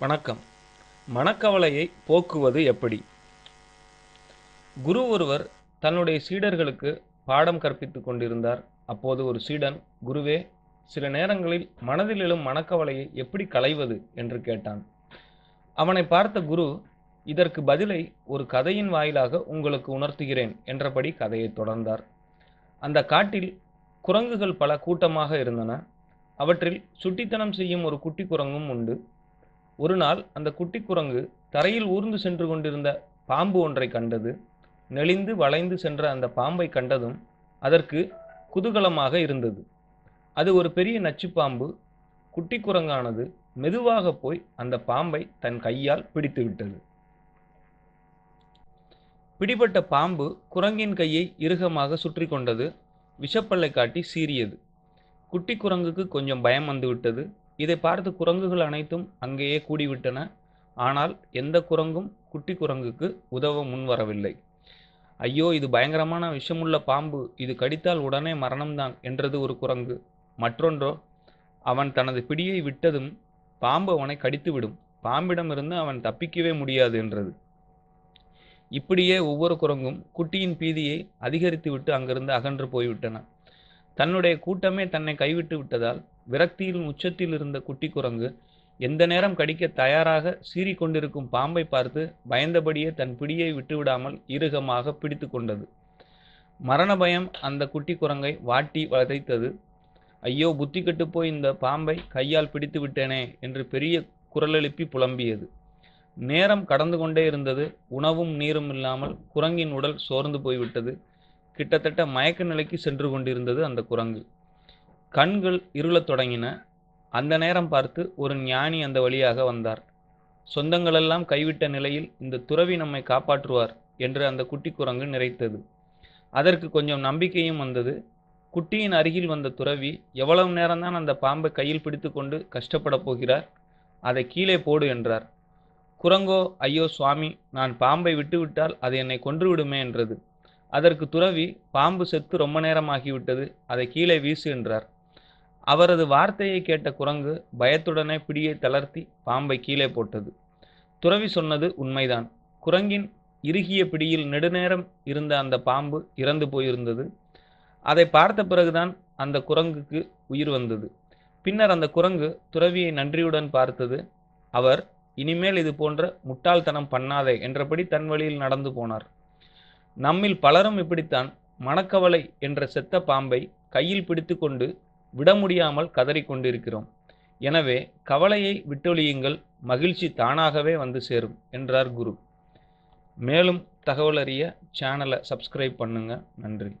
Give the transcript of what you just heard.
வணக்கம். மனக்கவலையை போக்குவது எப்படி? குரு ஒருவர் தன்னுடைய சீடர்களுக்கு பாடம் கற்பித்துக் கொண்டிருந்தார். அப்போது ஒரு சீடன் குருவே சில நேரங்களில் மனதில் எழும் மனக்கவலையை எப்படி களைவது? என்று கேட்டான். அவனை பார்த்த குரு இதற்கு பதிலை ஒரு கதையின் வாயிலாக உங்களுக்கு உணர்த்துகிறேன் என்றபடி கதையை தொடர்ந்தார். அந்த காட்டில் குரங்குகள் பல கூட்டமாக இருந்தன. அவற்றில் சுட்டித்தனம் செய்யும் ஒரு குட்டி குரங்கும் உண்டு. ஒரு நாள் அந்த குட்டி குரங்கு தரையில் ஊர்ந்து சென்று கொண்டிருந்த பாம்பு ஒன்றை கண்டது. நெளிந்து வளைந்து சென்ற அந்த பாம்பை கண்டதும் அதற்கு குதூகலமாக இருந்தது. அது ஒரு பெரிய நச்சுப்பாம்பு குட்டி குரங்கானது மெதுவாக போய் அந்த பாம்பை தன் கையால் பிடித்து விட்டது. பிடிபட்ட பாம்பு குரங்கின் கையை இறுகமாக சுற்றி கொண்டது. விஷப்பல்லை காட்டி சீறியது. குட்டி குரங்குக்கு கொஞ்சம் பயம் வந்துவிட்டது. இதை பார்த்து குரங்குகள் அனைத்தும் அங்கேயே கூடிவிட்டன. ஆனால் எந்த குரங்கும் குட்டி குரங்குக்கு உதவ முன்வரவில்லை ஐயோ இது பயங்கரமான விஷமுள்ள பாம்பு. இது கடித்தால் உடனே மரணம்தான் என்றது ஒரு குரங்கு. மற்றொன்றோ அவன் தனது பிடியை விட்டதும் பாம்பு அவனை கடித்துவிடும். பாம்பிடமிருந்து அவன் தப்பிக்கவே முடியாது என்றது. இப்படியே ஒவ்வொரு குரங்கும் குட்டியின் பீதியை அதிகரித்துவிட்டு அங்கிருந்து அகன்று போய்விட்டன. தன்னுடைய கூட்டமே தன்னை கைவிட்டு விட்டதால் விரக்தியில் உச்சத்தில் இருந்த குட்டி குரங்கு எந்த நேரம் கடிக்க தயாராக சீறி கொண்டிருக்கும் பாம்பை பார்த்து பயந்தபடியே தன் பிடியை விட்டுவிடாமல் இறுகமாக பிடித்து கொண்டது. மரண பயம் அந்த குட்டி குரங்கை வாட்டி வதைத்தது. ஐயோ புத்தி கெட்டுப்போய் இந்த பாம்பை கையால் பிடித்து விட்டேனே என்று பெரிய குரலெழுப்பி புலம்பியது. நேரம் கடந்து கொண்டே இருந்தது. உணவும் நீரும் இல்லாமல் குரங்கின் உடல் சோர்ந்து போய்விட்டது. கிட்டத்தட்ட மயக்க நிலைக்கு சென்று கொண்டிருந்தது அந்த குரங்கு. கண்கள் இருளத் தொடங்கின. அந்த நேரம் பார்த்து ஒரு ஞானி அந்த வழியாக வந்தார். சொந்தங்களெல்லாம் கைவிட்ட நிலையில் இந்த துறவி நம்மை காப்பாற்றுவார் என்று அந்த குட்டி குரங்கு நிறைத்தது அதற்கு கொஞ்சம் நம்பிக்கையும் வந்தது. குட்டியின் அருகில் வந்த துறவி எவ்வளவு நேரம்தான் அந்த பாம்பை கையில் பிடித்து கொண்டு கஷ்டப்பட போகிறார்? அதை கீழே போடு என்றார். குரங்கோ ஐயோ சுவாமி நான் பாம்பை விட்டுவிட்டால் அது என்னை கொன்றுவிடுமே என்றது. அதற்கு துறவி பாம்பு செத்து ரொம்ப நேரமாகிவிட்டது அதை கீழே வீசு என்றார். அவரது வார்த்தையை கேட்ட குரங்கு பயத்துடனே பிடியை தளர்த்தி பாம்பை கீழே போட்டது. துறவி சொன்னது உண்மைதான். குரங்கின் இறுகிய பிடியில் நெடுநேரம் இருந்த அந்த பாம்பு இறந்து போயிருந்தது. அதை பார்த்த பிறகுதான் அந்த குரங்குக்கு உயிர் வந்தது. பின்னர் அந்த குரங்கு துறவியை நன்றியுடன் பார்த்தது. அவர் இனிமேல் இது போன்ற முட்டாள்தனம் பண்ணாதே என்றபடி தன் வழியில் நடந்து போனார். நம்மில் பலரும் இப்படித்தான் மனக்கவலை என்ற செத்த பாம்பை கையில் பிடித்துக்கொண்டு விட முடியாமல் கதறிக்கொண்டிருக்கிறோம். எனவே கவலையை விட்டொழியுங்கள் மகிழ்ச்சி தானாகவே வந்து சேரும் என்றார் குரு. மேலும் தகவல் அறிய சேனலை சப்ஸ்கிரைப் பண்ணுங்கள் நன்றி.